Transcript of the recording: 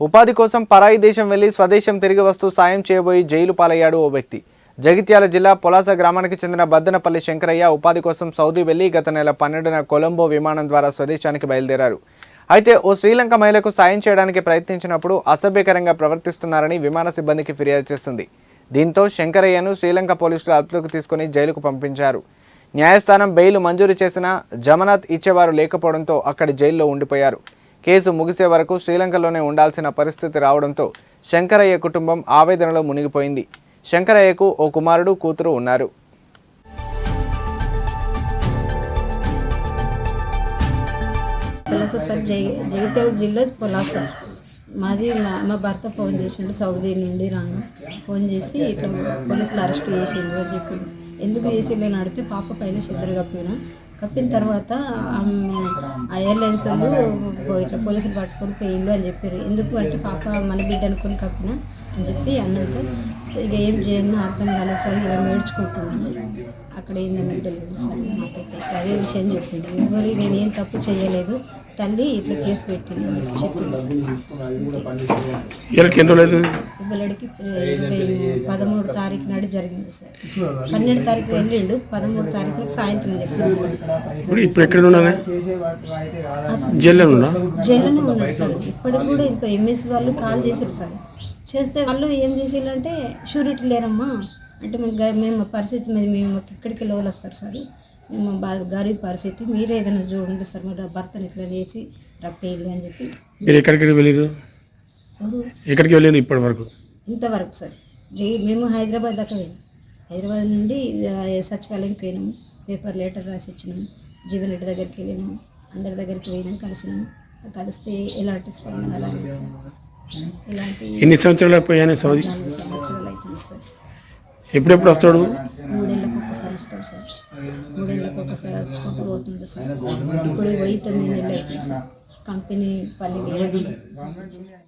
ఉపాధి కోసం పరాయి దేశం వెళ్ళి స్వదేశం తిరిగి వస్తూ సాయం చేయబోయి జైలు పాలయ్యాడు ఓ వ్యక్తి. జగిత్యాల జిల్లా పొలాస గ్రామానికి చెందిన బద్దనపల్లి శంకరయ్య ఉపాధి కోసం సౌదీ వెళ్ళి గత నెల పన్నెండున కొలంబో విమానం ద్వారా స్వదేశానికి బయలుదేరారు. అయితే ఓ శ్రీలంక మహిళకు సాయం చేయడానికి ప్రయత్నించినప్పుడు అసభ్యకరంగా ప్రవర్తిస్తున్నారని విమాన సిబ్బందికి ఫిర్యాదు చేసింది. దీంతో శంకరయ్యను శ్రీలంక పోలీసులు అదుపులోకి తీసుకుని జైలుకు పంపించారు. న్యాయస్థానం బెయిల్ మంజూరు చేసినా జమనాథ్ ఇచ్చేవారు లేకపోవడంతో అక్కడి జైల్లో ఉండిపోయారు. కేసు ముగిసే వరకు శ్రీలంకలోనే ఉండాల్సిన పరిస్థితి రావడంతో శంకరయ్య కుటుంబం ఆవేదనలో మునిగిపోయింది. శంకరయ్యకు ఓ కుమారుడు కూతురు ఉన్నారు. పొలాస సార్. జగిత్యాల జిల్లా పొలాస మాది మా మా భర్త ఫోన్ చేసిండు సౌదీ నుండి రాను. ఫోన్ చేసి ఇట్లా పోలీసులు అరెస్ట్ చేసిండు అని చెప్పి ఎందుకు చేసిండ్రు అని అడిగితే పాప పైన చెద్దరు కప్పిన కప్పిన తర్వాత ఆ ఎయిర్లైన్స్ వాళ్ళు ఇట్లా పోలీసులు పట్టుకొని పోయిండు అని చెప్పారు. ఎందుకు? అంటే పాప మన బిడ్డ అనుకుని కప్పిన అని చెప్పి అన్నంత ఇక ఏం చేయను అర్థం కాలేదు. సార్ ఇలా నేర్చుకుంటున్నాను అక్కడ ఏంటన్నది తెలియదు సార్ నాకైతే అదే విషయం చెప్పింది. ఎవరు నేను ఏం తప్పు చేయలేదు. తల్లి ఇట్లా కేసు పెట్టింది. వీళ్ళకి ఎన్ని రోజులు పిల్లడికి పదమూడు తారీఖు నాడు జరిగింది సార్. పన్నెండు తారీఖు వెళ్ళిండు పదమూడు తారీఖులకు సాయంత్రం తెలిసింది ఇప్పుడు ఇప్పుడు ఎక్కడ ఉన్నావే? జైల్లో ఉన్నా జైల్లోనే ఉన్నాడు సార్. ఇప్పటికి కూడా ఇంకా ఎంఎస్ వాళ్ళు కాల్ చేశారు సార్. చేస్తే వాళ్ళు ఏం చేసేయాలంటే షూరిటీ లేరమ్మా. అంటే మేము మేము మా పరిస్థితి మీద మేము ఇక్కడికి వాళ్ళు వస్తారు సార్. మేము గరీబ్ పరిస్థితి. మీరే ఏదైనా చూడండి సార్ మరి భర్తను ఇట్లా చేసి రప్పేయాలి అని చెప్పి. మీరు ఎక్కడికి వెళ్ళారు ఎక్కడికి వెళ్ళారు ఇప్పటి వరకు? ఇంతవరకు సార్. మేము హైదరాబాద్ దాకా వెళ్ళాం. హైదరాబాద్ నుండి సచివాలయంకి పోయినాము. పేపర్ లెటర్ రాసి ఇచ్చినాము. జీవన్ రెడ్డి దగ్గరికి వెళ్ళినాము. అందరి దగ్గరికి పోయినాం కలిసినాము కలిస్తే ఎలాంటి స్పందన ఇలాంటి ఎన్ని సంవత్సరాలు పోయాను సౌదీ? ఎప్పుడెప్పుడు వస్తాడు? మూడేళ్ళకి ఒకసారి వస్తాడు సార్. మూడేళ్ళకి ఒక్కసారి వచ్చుకుంటూ పోతుంది సార్. ఇప్పుడు పోయి తొమ్మిది నెలలు అవుతుంది సార్. కంపెనీ పని